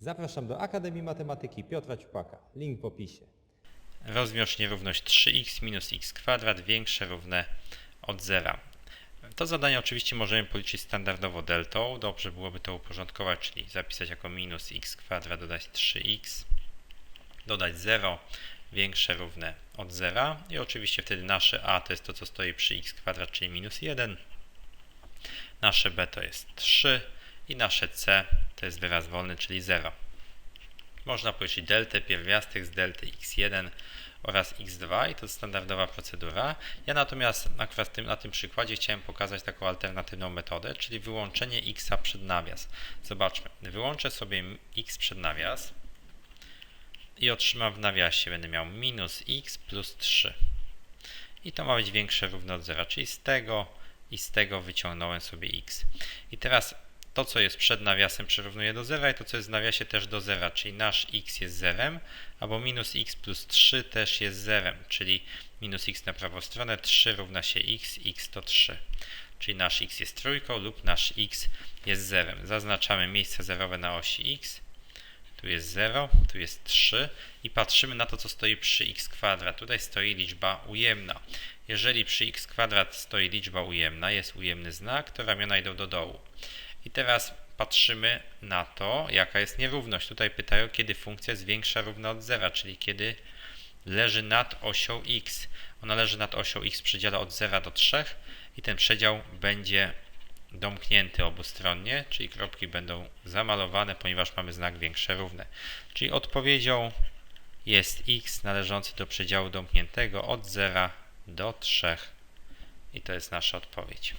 Zapraszam do Akademii Matematyki Piotra Ciupaka. Link w opisie. Rozwiąż nierówność 3x minus x kwadrat większe równe od zera. To zadanie oczywiście możemy policzyć standardowo deltą. Dobrze byłoby to uporządkować, czyli zapisać jako minus x kwadrat, dodać 3x, dodać 0, większe równe od zera i oczywiście wtedy nasze a to jest to, co stoi przy x kwadrat, czyli minus 1. Nasze b to jest 3 i nasze c to jest wyraz wolny, czyli 0. Można policzyć deltę pierwiastek z delty x1 oraz x2 i to jest standardowa procedura. Ja natomiast akurat tym, na tym przykładzie chciałem pokazać taką alternatywną metodę, czyli wyłączenie x przed nawias. Zobaczmy, wyłączę sobie x przed nawias i otrzymam w nawiasie, będę miał minus x plus 3. I to ma być większe równe od zera, czyli z tego i z tego wyciągnąłem sobie x. I teraz to, co jest przed nawiasem, przyrównuję do zera i to, co jest w nawiasie, też do zera, czyli nasz x jest zerem, albo minus x plus 3 też jest zerem, czyli minus x na prawą stronę, 3 równa się x, x to 3. Czyli nasz x jest trójką lub nasz x jest zerem. Zaznaczamy miejsca zerowe na osi x. Tu jest 0, tu jest 3 i patrzymy na to, co stoi przy x kwadrat. Tutaj stoi liczba ujemna. Jeżeli przy x kwadrat stoi liczba ujemna, jest ujemny znak, to ramiona idą do dołu. I teraz patrzymy na to, jaka jest nierówność. Tutaj pytają, kiedy funkcja jest większa równa od zera, czyli kiedy leży nad osią x. Ona leży nad osią x w przedziale od 0 do 3 i ten przedział będzie domknięty obustronnie, czyli kropki będą zamalowane, ponieważ mamy znak większe równe. Czyli odpowiedzią jest x należący do przedziału domkniętego od 0 do 3 i to jest nasza odpowiedź.